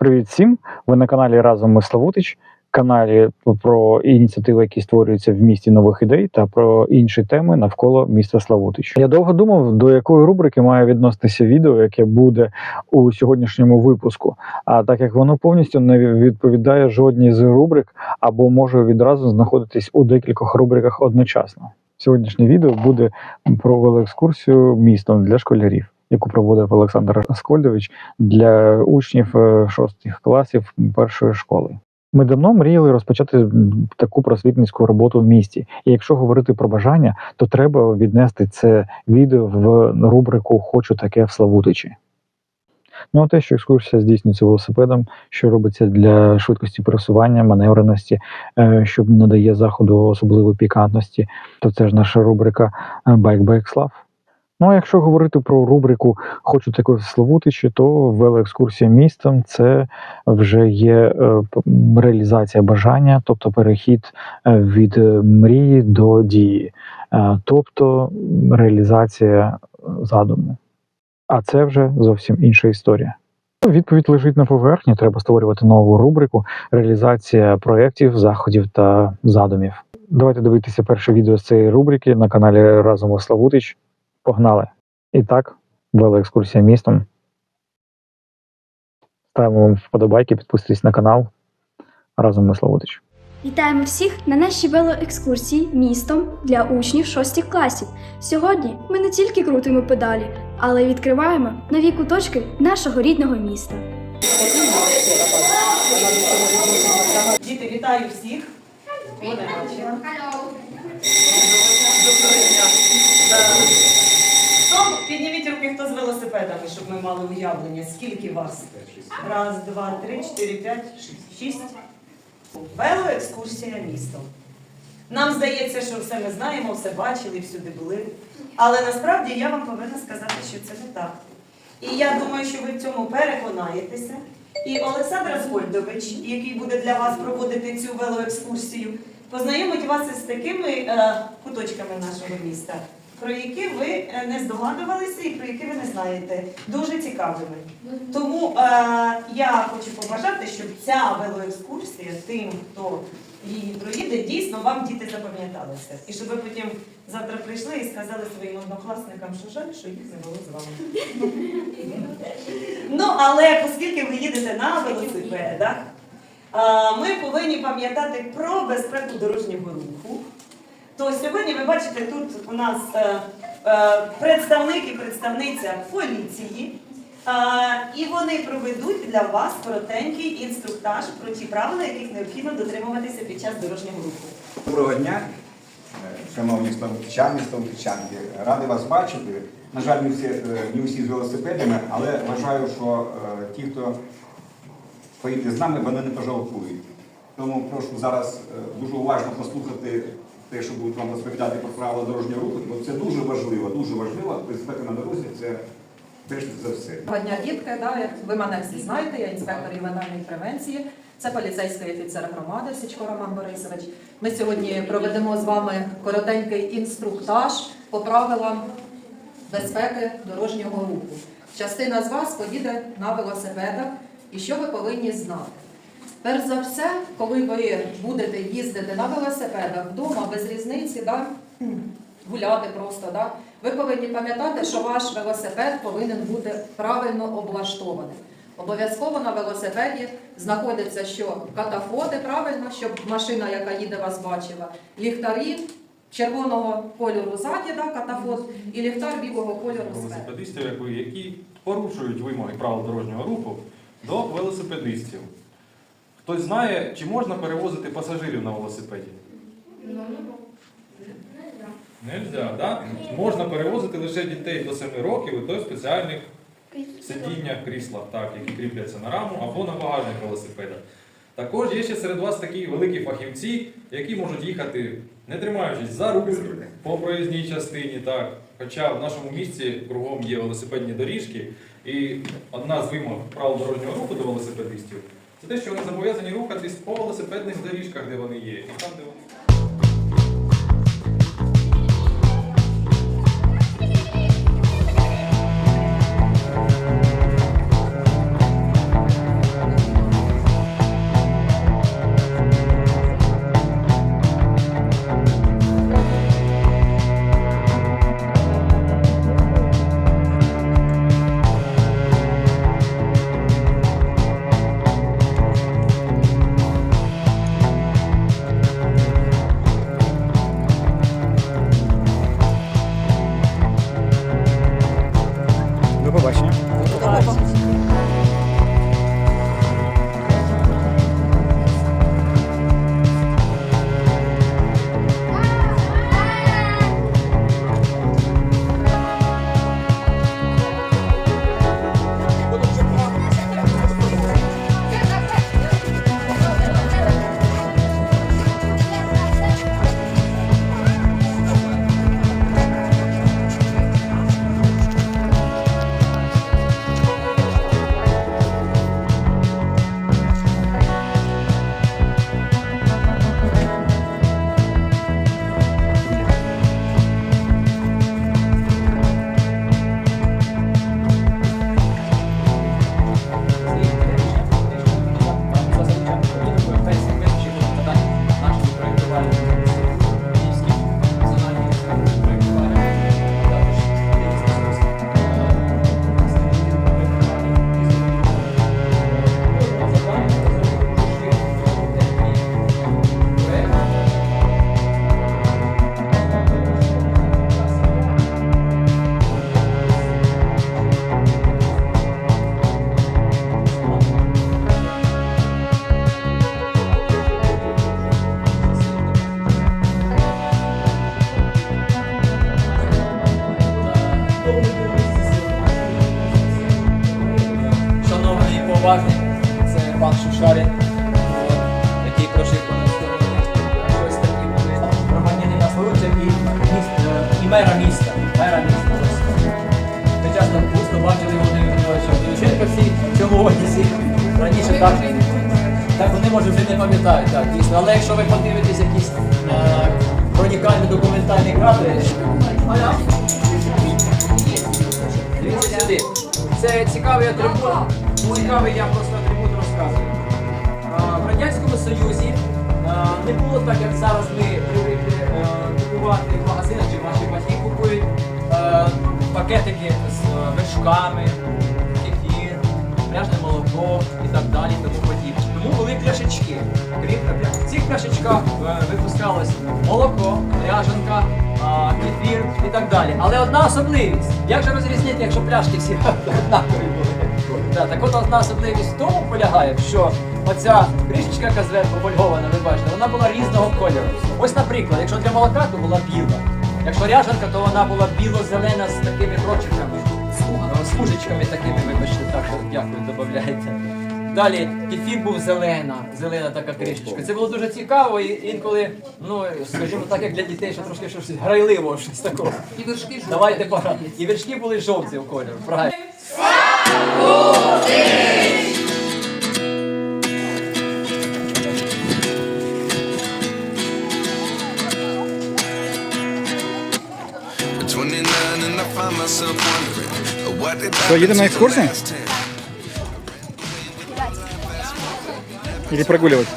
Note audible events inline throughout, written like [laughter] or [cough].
Привіт всім! Ви на каналі Разом ми Славутич, каналі про ініціативи, які створюються в місті нових ідей та про інші теми навколо міста Славутич. Я довго думав, до якої рубрики має відноситися відео, яке буде у сьогоднішньому випуску. А так як воно повністю не відповідає жодній з рубрик, або може відразу знаходитись у декількох рубриках одночасно. Сьогоднішнє відео буде про велоекскурсію містом для школярів, яку проводив Олександр Аскольдович для учнів е, шостих класів першої школи. Ми давно мріяли розпочати таку просвітницьку роботу в місті. І якщо говорити про бажання, то треба віднести це відео в рубрику Хочу таке в Славутичі. Ну, а те, що екскурсія здійснюється велосипедом, що робиться для швидкості пересування, маневреності, е, що надає заходу особливої пікантності, то це ж наша рубрика Bike Bike Slav. Ну, а якщо говорити про рубрику Хочу такої Славутичі, то велоекскурсія містом це вже є е, реалізація бажання, тобто перехід е, від е, мрії до дії, тобто реалізація задуму. А це вже зовсім інша історія. Відповідь лежить на поверхні. Треба створювати нову рубрику реалізація проєктів, заходів та задумів. Давайте дивитися перше відео з цієї рубрики на каналі Разом Славутич. Погнали! І так, велоекскурсія містом. Ставимо вам вподобайки, підписуйтесь на канал. Разом ми Славутич. Вітаємо всіх на нашій велоекскурсії містом для учнів шостих класів. Сьогодні ми не тільки крутимо педалі, але й відкриваємо нові куточки нашого рідного міста. Діти, вітаю всіх. Доброго дня. Підніміть руки, хто з велосипедами, щоб ми мали уявлення. Скільки вас? Раз, два, три, чотири, п'ять, шість. Велоекскурсія містом. Нам здається, що все ми знаємо, все бачили, всюди були. Але насправді я вам повинна сказати, що це не так. І я думаю, що ви в цьому переконаєтеся. І Олександр Аскольдович, який буде для вас проводити цю велоекскурсію, познайомить вас із такими е, куточками нашого міста, про які ви е, не здогадувалися і про які ви не знаєте. Дуже цікавими. Тому е, я хочу побажати, щоб ця велоекскурсія тим, хто її проїде, дійсно вам діти запам'яталися. І щоб ви потім завтра прийшли і сказали своїм однокласникам, що жаль, що їх не було з вами. Ну, але оскільки ви їдете на велосипедах, ми повинні пам'ятати про безпеку дорожнього руху. То сьогодні ви бачите, тут у нас е, е, представник і представниця поліції. І вони проведуть для вас коротенький інструктаж про ті правила, яких необхідно дотримуватися під час дорожнього руху. Доброго дня, е, шановні славутичани, славутичанки. Радий вас бачити. На жаль, не всі, е, не всі з велосипедами, але вважаю, що е, ті, хто поїде з нами, вони не пожалкують. Тому прошу зараз е, дуже уважно послухати те, що будуть вам розповідати про правила дорожнього руху, бо це дуже важливо, дуже важливо. Безпека на дорозі це перш за все. Доброго дня, дітки. Да, ви мене всі знаєте, я інспектор ювенальної превенції. Це поліцейський офіцер громади Січко Роман Борисович. Ми сьогодні проведемо з вами коротенький інструктаж по правилам безпеки дорожнього руху. Частина з вас поїде на велосипедах, і що ви повинні знати. Перш за все, коли ви будете їздити на велосипедах вдома без різниці, да, гуляти просто, да, ви повинні пам'ятати, що ваш велосипед повинен бути правильно облаштований. Обов'язково на велосипеді знаходиться що катафоти, правильно, щоб машина, яка їде, вас бачила, ліхтарі червоного кольору ззаді, да, катафот, і ліхтар білого кольору спереду. велосипедистів, які порушують вимоги правил дорожнього руху до велосипедистів. Хтось знає, чи можна перевозити пасажирів на велосипеді? Нельзя, да? Можна перевозити лише дітей до 7 років і в спеціальних сидіннях, кріслах, так, які кріпляться на раму або на багажник велосипеда. Також є ще серед вас такі великі фахівці, які можуть їхати, не тримаючись за руль по проїзній частині. Так. Хоча в нашому місті кругом є велосипедні доріжки, і одна з вимог правил дорожнього руху до велосипедистів це те, що вони зобов'язані рухатись по велосипедних доріжках, де вони є, і там, де вони. Так, так вони може вже не пам'ятають, так, дійсно. Але якщо ви подивитесь якісь е, хронікальні документальні кадри, Дивіться сюди. Це цікавий атрибут. Цікавий я просто атрибут розказую. А, В Радянському Союзі а, не було так, як зараз ми привикли е, купувати в магазинах чи наші батьки купують е, пакетики з е, вершками, кефір, пляжне молоко і так пляшечки. Крім того, в цих пляшечках е, випускалось молоко, ряжанка, а, кефір і так далі. Але одна особливість. Як же розрізнити, якщо пляшки всі [laughs] однакові були? Так от одна особливість в тому полягає, що оця кришечка, яка зверху ви бачите, вона була різного кольору. Ось, наприклад, якщо для молока, то була біла. Якщо ряжанка, то вона була біло-зелена з такими прочерками, з такими, вибачте, так, дякую, додаєте. Далі кефір був зелена, зелена така кришечка. Це було дуже цікаво і інколи, ну скажімо так, як для дітей, що трошки щось грайливо, щось такого. І вершки Давайте пора. І вершки були жовті в кольору, правильно. At 29 and I find myself wondering what did Що, їдемо на екскурсію? Last 10? Или прогулювати?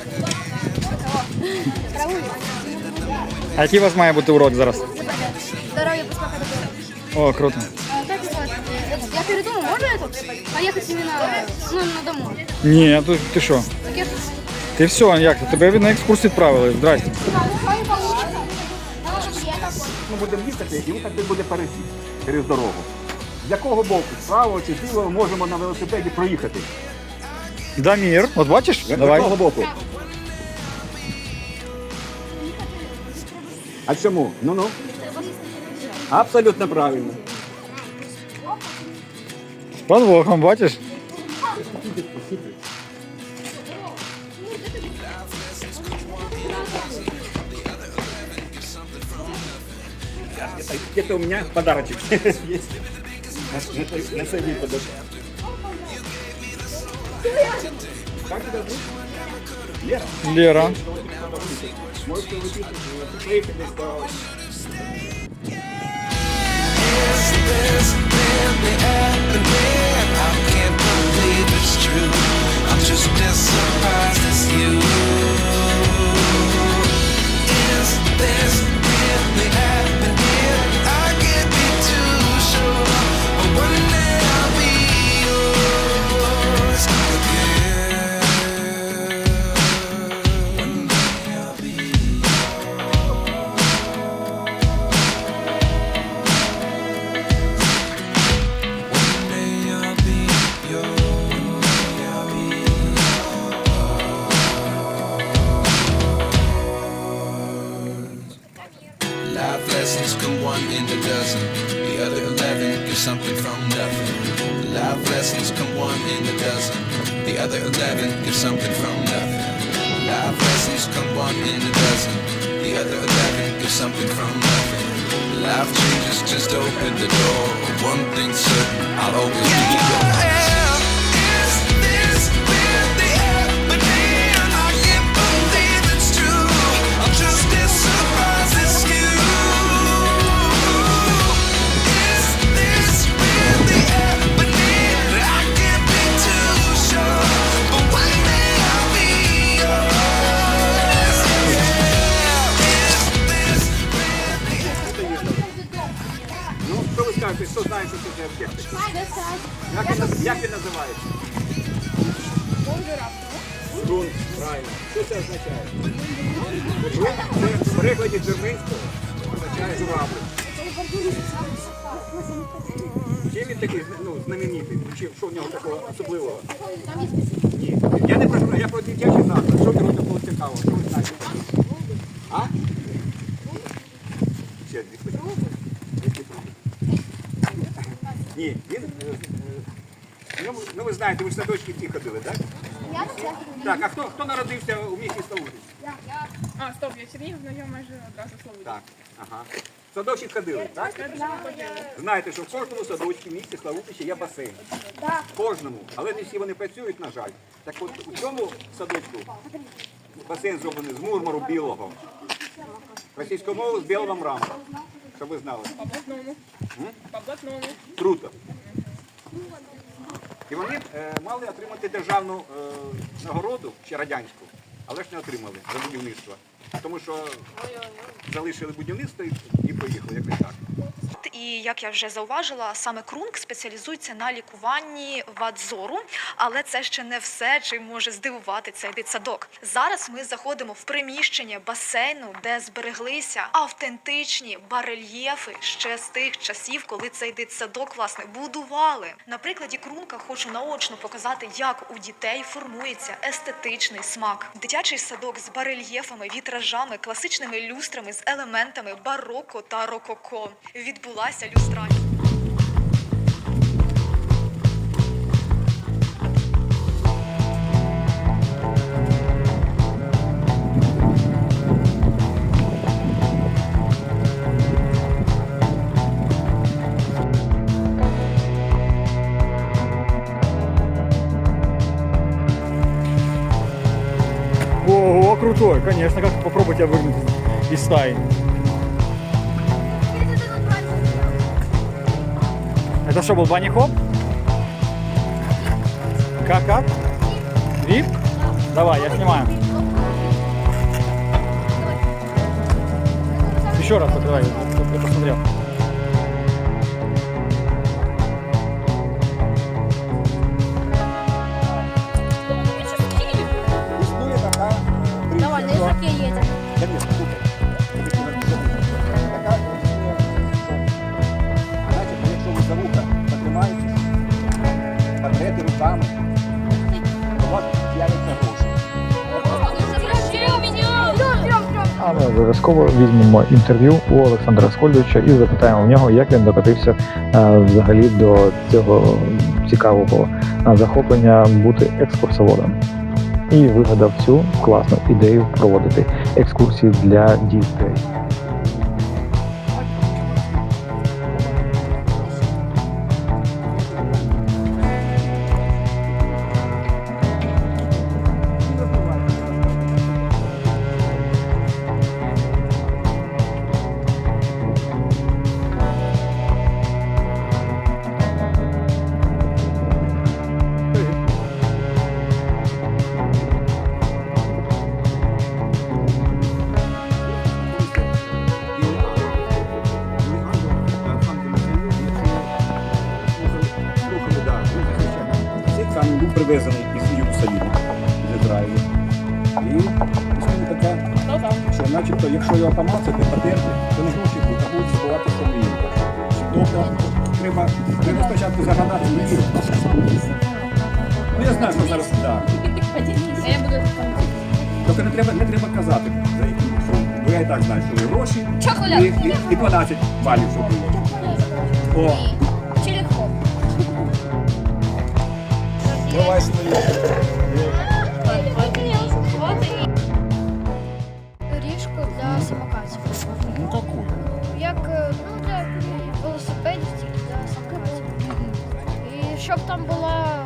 А який у вас має бути урок зараз? Здоровье, безпека. О, круто. Я передумал, можно это? Поехать именно ну, на дому. Ні, ти, ти що? Так я ж... Ти все, як? Тебе на екскурсію відправили. Здрасте. Ми будемо їхати, і їхати буде перехід через дорогу. З якого боку, справа чи зліва, ми можемо на велосипеді проїхати. Дамір, от бачиш? Давай. якого боку? А чому? Ну ну. Абсолютно правильно. З подвохом, бачиш? Это у меня подарочек [laughs] есть. На, на, на собі подожди. Как тебя зовут? Лера. Is this dozen. The other eleven get something from nothing. Life changes, just open the door. One thing's certain, I'll always be yours. За об'єкти? Як він, як він називається? Струн, правильно. Що це означає? Це в перекладі джерменського означає журавлик. Чим він такий ну, знаменитий? Чи що в нього такого особливого? Ні. Я не про я про дитячі назви. Що в нього такого цікавого? Що ви знаєте? А? Ще хвилини. Ні, він. е, е, ньому- Ну ви знаєте, ви в садочки ті ходили, так? Я Так, а хто, хто народився у місті Славутич? А, стоп, я Чернігів, але я майже одразу слово. Так, ага. В Садочок ходили, так? Знаєте, що в кожному садочку в місті Славутичі є басейн. В кожному. Але не всі вони працюють, на жаль. Так от у цьому садочку басейн зроблений з мурмуру білого. Російською мовою з білого мрамору. Щоб ви знали. По блатному. Круто. І вони е, мали отримати державну е, нагороду ще радянську, але ж не отримали за будівництво. Тому що залишили будівництво і- і поїхали, якось так. І як я вже зауважила, саме Крунг спеціалізується на лікуванні вад зору, але це ще не все, чим може здивувати цей дитсадок. Зараз ми заходимо в приміщення басейну, де збереглися автентичні барельєфи ще з тих часів, коли цей дитсадок власне будували. На прикладі Крунка хочу наочно показати, як у дітей формується естетичний смак. Дитячий садок з барельєфами, вітражами, класичними люстрами з елементами бароко та рококо. Відбулася люстрація. Ого, крутой, конечно, как попробуй тебя выгнать из стаи. Это что, был банни хоп? Как, как? Вип? Давай, я снимаю. Еще раз покрывай, я посмотрел. Обов'язково візьмемо інтерв'ю у Олександра Скольдовича і запитаємо в нього, як він докотився е, взагалі до цього цікавого е, захоплення бути екскурсоводом. І вигадав цю класну ідею проводити екскурсії для дітей. Знаю, що зараз так. Я буду Тобто не треба, не треба казати, за які, що, бо я і так знаю, що є гроші Чоколяд. і, і, і 12 балів, що було. О, Телефон. давай. Доріжку для самокатів. Ну какую? Як е, ну, для велосипедів, тільки для самокатів. І щоб там була